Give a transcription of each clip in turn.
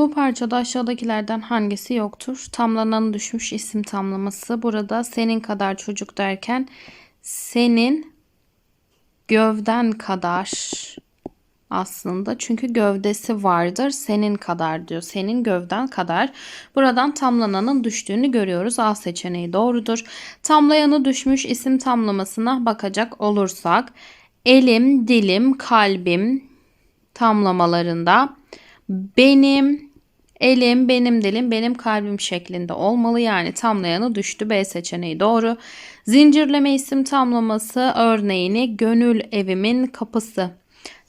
Bu parçada aşağıdakilerden hangisi yoktur? Tamlanan düşmüş isim tamlaması. Burada senin kadar çocuk derken senin gövden kadar aslında. Çünkü gövdesi vardır senin kadar diyor. Senin gövden kadar. Buradan tamlananın düştüğünü görüyoruz. A seçeneği doğrudur. Tamlayanı düşmüş isim tamlamasına bakacak olursak elim dilim kalbim tamlamalarında benim elim benim dilim benim kalbim şeklinde olmalı. Yani tamlayanı düştü B seçeneği doğru. Zincirleme isim tamlaması örneğini gönül evimin kapısı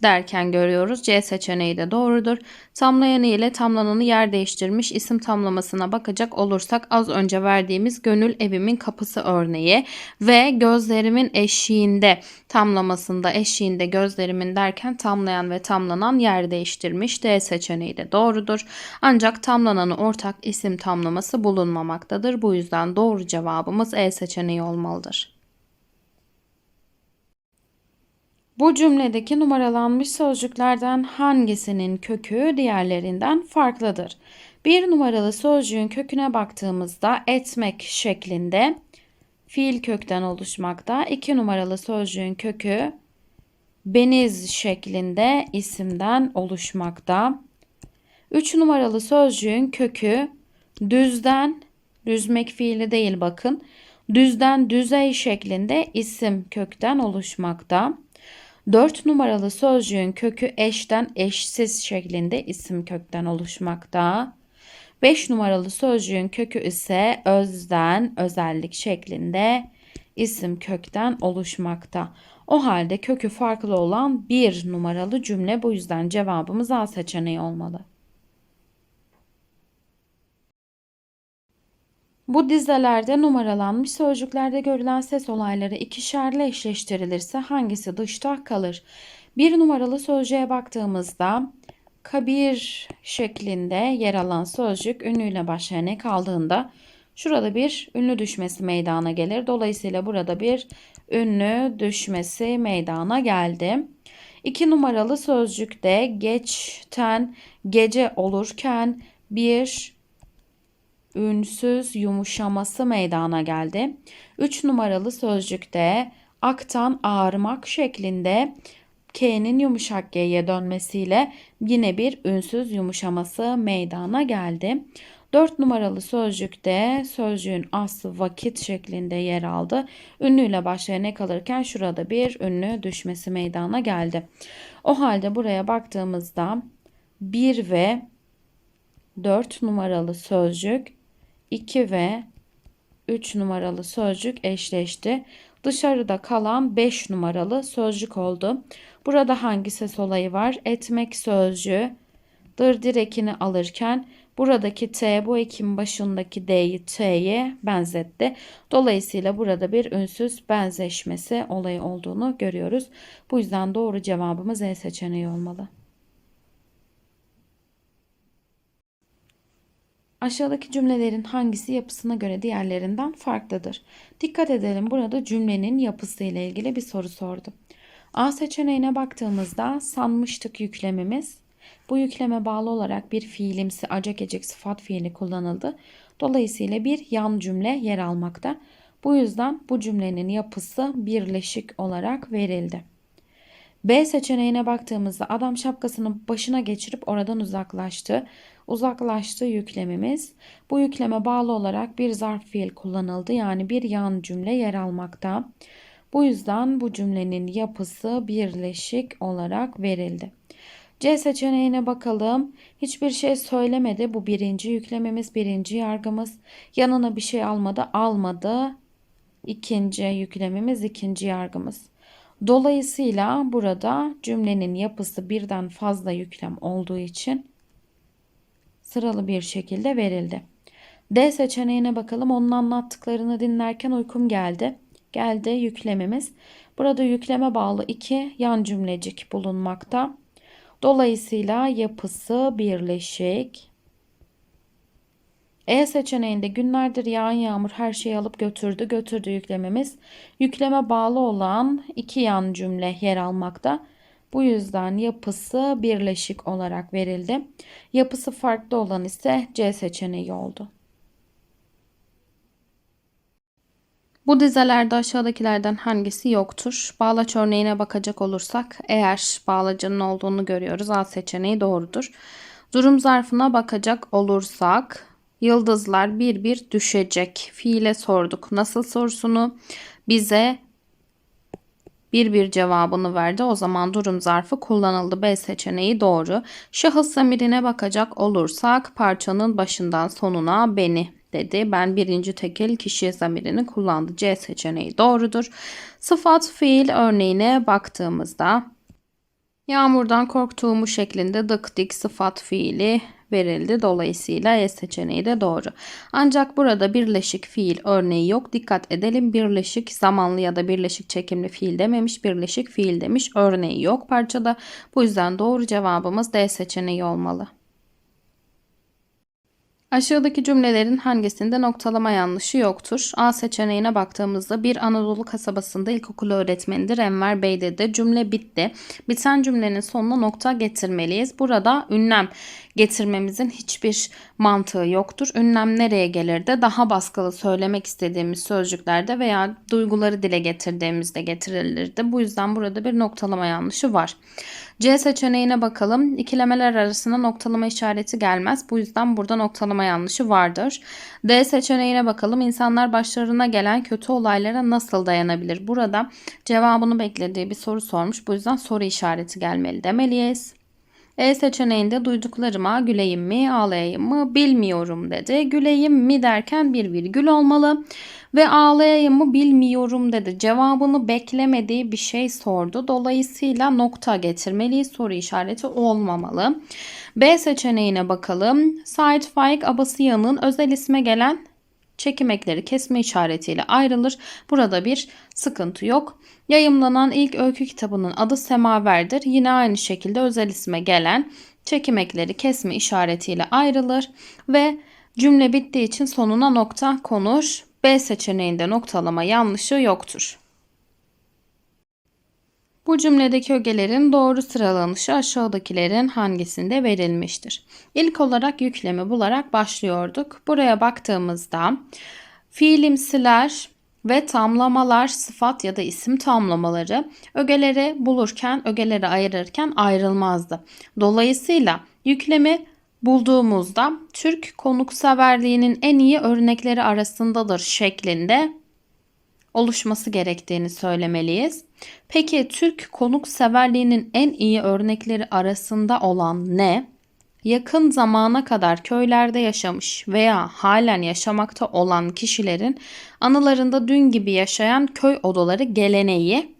derken görüyoruz. C seçeneği de doğrudur. Tamlayanı ile tamlananı yer değiştirmiş isim tamlamasına bakacak olursak az önce verdiğimiz gönül evimin kapısı örneği ve gözlerimin eşiğinde tamlamasında eşiğinde gözlerimin derken tamlayan ve tamlanan yer değiştirmiş. D seçeneği de doğrudur. Ancak tamlananı ortak isim tamlaması bulunmamaktadır. Bu yüzden doğru cevabımız E seçeneği olmalıdır. Bu cümledeki numaralanmış sözcüklerden hangisinin kökü diğerlerinden farklıdır? Bir numaralı sözcüğün köküne baktığımızda etmek şeklinde fiil kökten oluşmakta. İki numaralı sözcüğün kökü beniz şeklinde isimden oluşmakta. Üç numaralı sözcüğün kökü düzden, düzmek fiili değil bakın, düzden düzey şeklinde isim kökten oluşmakta. 4 numaralı sözcüğün kökü eşten eşsiz şeklinde isim kökten oluşmakta. 5 numaralı sözcüğün kökü ise özden özellik şeklinde isim kökten oluşmakta. O halde kökü farklı olan bir numaralı cümle bu yüzden cevabımız A seçeneği olmalı. Bu dizelerde numaralanmış sözcüklerde görülen ses olayları ikişerle eşleştirilirse hangisi dışta kalır? Bir numaralı sözcüğe baktığımızda kabir şeklinde yer alan sözcük ünlüyle başlayan ek aldığında şurada bir ünlü düşmesi meydana gelir. Dolayısıyla burada bir ünlü düşmesi meydana geldi. İki numaralı sözcükte geçten gece olurken bir ünsüz yumuşaması meydana geldi. 3 numaralı sözcükte aktan ağarmak şeklinde K'nin yumuşak G'ye dönmesiyle yine bir ünsüz yumuşaması meydana geldi. 4 numaralı sözcükte sözcüğün aslı vakit şeklinde yer aldı. Ünlüyle başlayan ne kalırken şurada bir ünlü düşmesi meydana geldi. O halde buraya baktığımızda 1 ve 4 numaralı sözcük 2 ve 3 numaralı sözcük eşleşti. Dışarıda kalan 5 numaralı sözcük oldu. Burada hangi ses olayı var? Etmek sözcüğü dır direkini alırken buradaki T bu ekim başındaki D'yi T'ye benzetti. Dolayısıyla burada bir ünsüz benzeşmesi olayı olduğunu görüyoruz. Bu yüzden doğru cevabımız E seçeneği olmalı. Aşağıdaki cümlelerin hangisi yapısına göre diğerlerinden farklıdır? Dikkat edelim burada cümlenin yapısı ile ilgili bir soru sordu. A seçeneğine baktığımızda sanmıştık yüklemimiz. Bu yükleme bağlı olarak bir fiilimsi acak ecek sıfat fiili kullanıldı. Dolayısıyla bir yan cümle yer almakta. Bu yüzden bu cümlenin yapısı birleşik olarak verildi. B seçeneğine baktığımızda adam şapkasını başına geçirip oradan uzaklaştı uzaklaştığı yüklemimiz. Bu yükleme bağlı olarak bir zarf fiil kullanıldı. Yani bir yan cümle yer almakta. Bu yüzden bu cümlenin yapısı birleşik olarak verildi. C seçeneğine bakalım. Hiçbir şey söylemedi. Bu birinci yüklememiz, birinci yargımız. Yanına bir şey almadı, almadı. İkinci yüklemimiz, ikinci yargımız. Dolayısıyla burada cümlenin yapısı birden fazla yüklem olduğu için sıralı bir şekilde verildi. D seçeneğine bakalım. Onun anlattıklarını dinlerken uykum geldi. Geldi yüklemimiz. Burada yükleme bağlı iki yan cümlecik bulunmakta. Dolayısıyla yapısı birleşik. E seçeneğinde günlerdir yağan yağmur her şeyi alıp götürdü. Götürdü yüklememiz. Yükleme bağlı olan iki yan cümle yer almakta. Bu yüzden yapısı birleşik olarak verildi. Yapısı farklı olan ise C seçeneği oldu. Bu dizelerde aşağıdakilerden hangisi yoktur? Bağlaç örneğine bakacak olursak eğer bağlacının olduğunu görüyoruz. A seçeneği doğrudur. Durum zarfına bakacak olursak yıldızlar bir bir düşecek. Fiile sorduk. Nasıl sorusunu bize bir bir cevabını verdi. O zaman durum zarfı kullanıldı. B seçeneği doğru. Şahıs zamirine bakacak olursak parçanın başından sonuna beni dedi. Ben birinci tekil kişi zamirini kullandı. C seçeneği doğrudur. Sıfat fiil örneğine baktığımızda yağmurdan korktuğumu şeklinde dık dik sıfat fiili verildi. Dolayısıyla E seçeneği de doğru. Ancak burada birleşik fiil örneği yok. Dikkat edelim birleşik zamanlı ya da birleşik çekimli fiil dememiş. Birleşik fiil demiş. Örneği yok parçada. Bu yüzden doğru cevabımız D seçeneği olmalı. Aşağıdaki cümlelerin hangisinde noktalama yanlışı yoktur? A seçeneğine baktığımızda bir Anadolu kasabasında ilkokul öğretmenidir Enver Bey dedi. Cümle bitti. Biten cümlenin sonuna nokta getirmeliyiz. Burada ünlem getirmemizin hiçbir mantığı yoktur. Ünlem nereye gelirdi? Daha baskılı söylemek istediğimiz sözcüklerde veya duyguları dile getirdiğimizde getirilirdi. Bu yüzden burada bir noktalama yanlışı var. C seçeneğine bakalım. İkilemeler arasında noktalama işareti gelmez. Bu yüzden burada noktalama yanlışı vardır. D seçeneğine bakalım. İnsanlar başlarına gelen kötü olaylara nasıl dayanabilir? Burada cevabını beklediği bir soru sormuş. Bu yüzden soru işareti gelmeli demeliyiz. E seçeneğinde duyduklarıma güleyim mi ağlayayım mı bilmiyorum dedi. Güleyim mi derken bir virgül olmalı ve ağlayayım mı bilmiyorum dedi. Cevabını beklemediği bir şey sordu. Dolayısıyla nokta getirmeliyiz. Soru işareti olmamalı. B seçeneğine bakalım. Said Faik Abasıyan'ın özel isme gelen çekim ekleri kesme işaretiyle ayrılır. Burada bir sıkıntı yok. Yayımlanan ilk öykü kitabının adı Semaver'dir. Yine aynı şekilde özel isme gelen çekim ekleri kesme işaretiyle ayrılır ve cümle bittiği için sonuna nokta konur. B seçeneğinde noktalama yanlışı yoktur. Bu cümledeki ögelerin doğru sıralanışı aşağıdakilerin hangisinde verilmiştir? İlk olarak yüklemi bularak başlıyorduk. Buraya baktığımızda fiilimsiler ve tamlamalar sıfat ya da isim tamlamaları ögeleri bulurken, ögeleri ayırırken ayrılmazdı. Dolayısıyla yüklemi bulduğumuzda Türk konukseverliğinin en iyi örnekleri arasındadır şeklinde oluşması gerektiğini söylemeliyiz. Peki Türk konukseverliğinin en iyi örnekleri arasında olan ne? Yakın zamana kadar köylerde yaşamış veya halen yaşamakta olan kişilerin anılarında dün gibi yaşayan köy odaları geleneği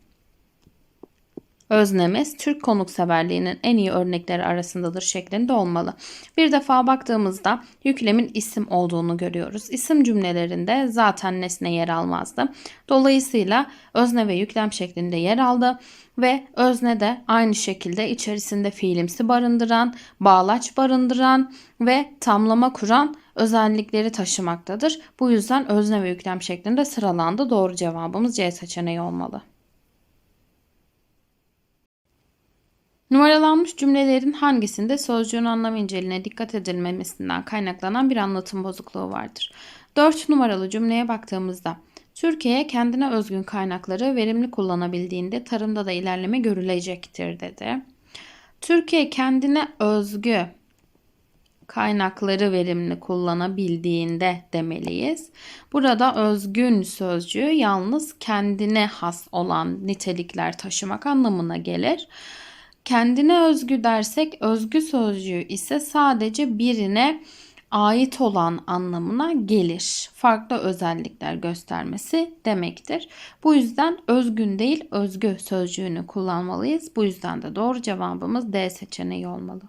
öznemiz Türk konukseverliğinin en iyi örnekleri arasındadır şeklinde olmalı. Bir defa baktığımızda yüklemin isim olduğunu görüyoruz. İsim cümlelerinde zaten nesne yer almazdı. Dolayısıyla özne ve yüklem şeklinde yer aldı ve özne de aynı şekilde içerisinde fiilimsi barındıran, bağlaç barındıran ve tamlama kuran özellikleri taşımaktadır. Bu yüzden özne ve yüklem şeklinde sıralandı. Doğru cevabımız C seçeneği olmalı. Numaralanmış cümlelerin hangisinde sözcüğün anlam inceliğine dikkat edilmemesinden kaynaklanan bir anlatım bozukluğu vardır? 4 numaralı cümleye baktığımızda Türkiye kendine özgün kaynakları verimli kullanabildiğinde tarımda da ilerleme görülecektir dedi. Türkiye kendine özgü kaynakları verimli kullanabildiğinde demeliyiz. Burada özgün sözcüğü yalnız kendine has olan nitelikler taşımak anlamına gelir. Kendine özgü dersek özgü sözcüğü ise sadece birine ait olan anlamına gelir. Farklı özellikler göstermesi demektir. Bu yüzden özgün değil özgü sözcüğünü kullanmalıyız. Bu yüzden de doğru cevabımız D seçeneği olmalı.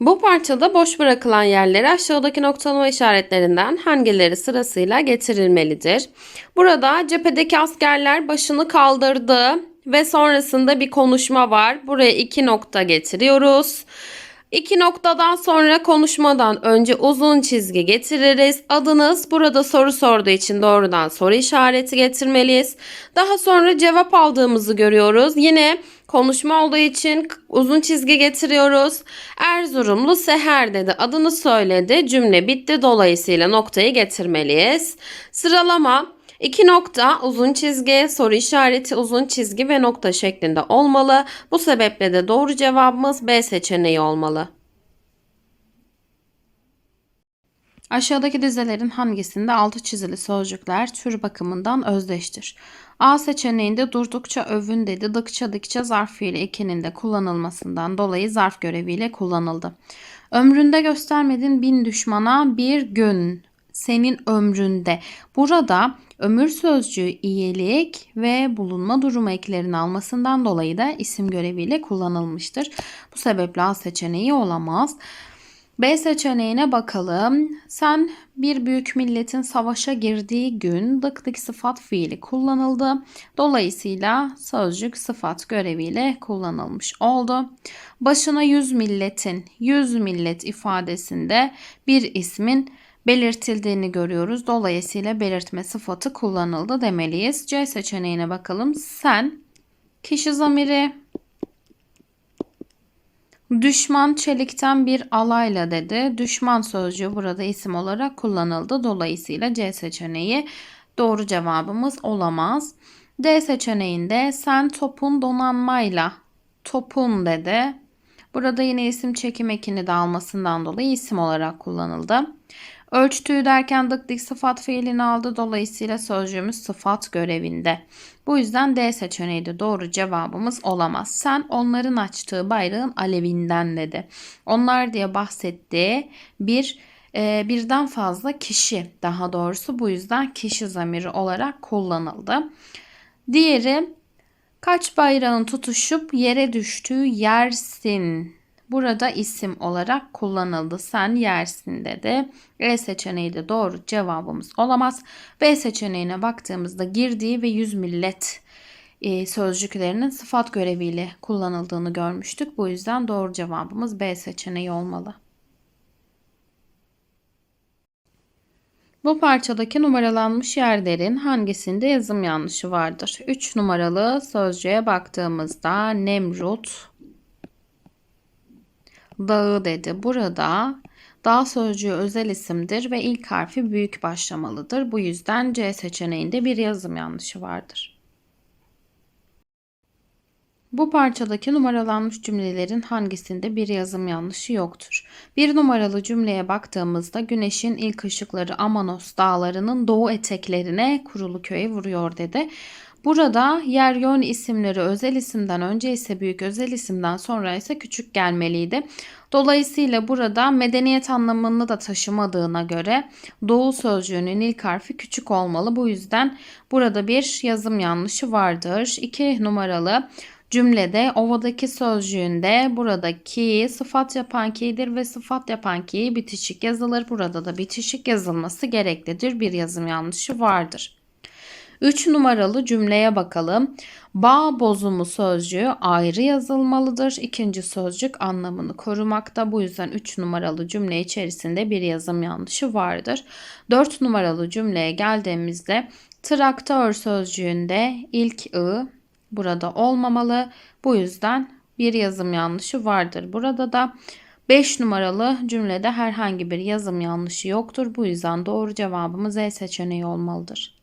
Bu parçada boş bırakılan yerlere aşağıdaki noktalama işaretlerinden hangileri sırasıyla getirilmelidir? Burada cephedeki askerler başını kaldırdı ve sonrasında bir konuşma var. Buraya iki nokta getiriyoruz. İki noktadan sonra konuşmadan önce uzun çizgi getiririz. Adınız burada soru sorduğu için doğrudan soru işareti getirmeliyiz. Daha sonra cevap aldığımızı görüyoruz. Yine konuşma olduğu için uzun çizgi getiriyoruz. Erzurumlu Seher dedi. Adını söyledi. Cümle bitti. Dolayısıyla noktayı getirmeliyiz. Sıralama İki nokta, uzun çizgi, soru işareti, uzun çizgi ve nokta şeklinde olmalı. Bu sebeple de doğru cevabımız B seçeneği olmalı. Aşağıdaki dizelerin hangisinde altı çizili sözcükler tür bakımından özdeştir? A seçeneğinde durdukça övün dedi, dıkça dıkça zarf fiili ekinin de kullanılmasından dolayı zarf göreviyle kullanıldı. Ömründe göstermedin bin düşmana bir gün senin ömründe. Burada ömür sözcüğü iyilik ve bulunma durumu eklerini almasından dolayı da isim göreviyle kullanılmıştır. Bu sebeple A seçeneği olamaz. B seçeneğine bakalım. Sen bir büyük milletin savaşa girdiği gün dık dık sıfat fiili kullanıldı. Dolayısıyla sözcük sıfat göreviyle kullanılmış oldu. Başına yüz milletin, yüz millet ifadesinde bir ismin belirtildiğini görüyoruz. Dolayısıyla belirtme sıfatı kullanıldı demeliyiz. C seçeneğine bakalım. Sen kişi zamiri Düşman çelikten bir alayla dedi. Düşman sözcüğü burada isim olarak kullanıldı. Dolayısıyla C seçeneği doğru cevabımız olamaz. D seçeneğinde sen topun donanmayla topun dedi. Burada yine isim çekim ekini de almasından dolayı isim olarak kullanıldı. Ölçtüğü derken dık dik sıfat fiilini aldı. Dolayısıyla sözcüğümüz sıfat görevinde. Bu yüzden D seçeneği de doğru cevabımız olamaz. Sen onların açtığı bayrağın alevinden dedi. Onlar diye bahsettiği bir e, birden fazla kişi daha doğrusu bu yüzden kişi zamiri olarak kullanıldı. Diğeri kaç bayrağın tutuşup yere düştüğü yersin burada isim olarak kullanıldı. Sen yersin dedi. E seçeneği de doğru cevabımız olamaz. B seçeneğine baktığımızda girdiği ve yüz millet e, sözcüklerinin sıfat göreviyle kullanıldığını görmüştük. Bu yüzden doğru cevabımız B seçeneği olmalı. Bu parçadaki numaralanmış yerlerin hangisinde yazım yanlışı vardır? 3 numaralı sözcüğe baktığımızda Nemrut, dağı dedi. Burada dağ sözcüğü özel isimdir ve ilk harfi büyük başlamalıdır. Bu yüzden C seçeneğinde bir yazım yanlışı vardır. Bu parçadaki numaralanmış cümlelerin hangisinde bir yazım yanlışı yoktur? Bir numaralı cümleye baktığımızda güneşin ilk ışıkları Amanos dağlarının doğu eteklerine kurulu köye vuruyor dedi. Burada yer yön isimleri özel isimden önce ise büyük özel isimden sonra ise küçük gelmeliydi. Dolayısıyla burada medeniyet anlamını da taşımadığına göre doğu sözcüğünün ilk harfi küçük olmalı. Bu yüzden burada bir yazım yanlışı vardır. 2 numaralı cümlede ovadaki sözcüğünde buradaki sıfat yapan ki'dir ve sıfat yapan ki bitişik yazılır. Burada da bitişik yazılması gereklidir. Bir yazım yanlışı vardır. 3 numaralı cümleye bakalım. Bağ bozumu sözcüğü ayrı yazılmalıdır. İkinci sözcük anlamını korumakta. Bu yüzden 3 numaralı cümle içerisinde bir yazım yanlışı vardır. 4 numaralı cümleye geldiğimizde traktör sözcüğünde ilk ı burada olmamalı. Bu yüzden bir yazım yanlışı vardır. Burada da 5 numaralı cümlede herhangi bir yazım yanlışı yoktur. Bu yüzden doğru cevabımız E seçeneği olmalıdır.